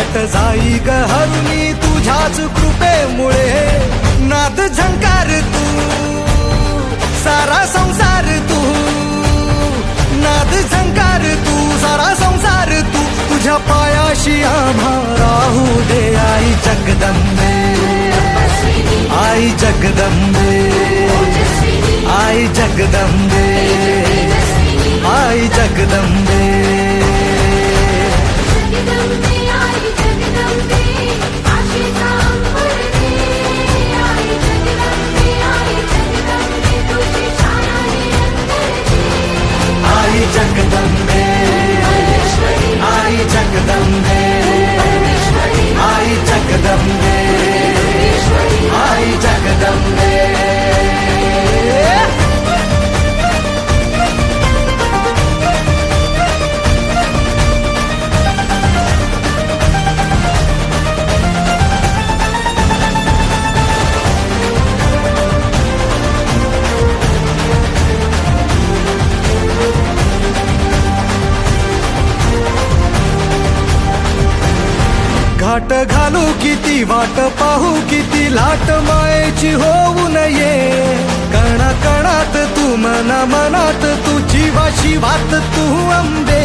त्यांचे जाई ग हरुणी तुझ्याच कृपेमुळे. नाद झंकार तू सारा संसार तू. नाद झंकार तू सारा संसार तू. तुझ्या पायाशी आम्हा राहू दे आई जगदंबे. आई जगदंबे. आई जगदंबे. आई जगदंबे. घाट किती वाट पाहू किती लाट मायेची होऊ नये. कणा कणात तू मना मनात तू जीवा शिवात तू अंबे.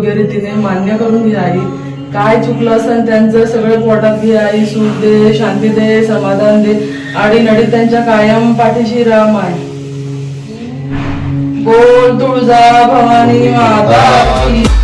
योग्य रीतीने मान्य करून घे आई काय चुकलं असं त्यांचं सगळं पोटात घे आई सुख दे शांती दे समाधान दे. आडीनडी त्यांच्या कायम पाठीशी राम आहे. बोल तुळजा भवानी माता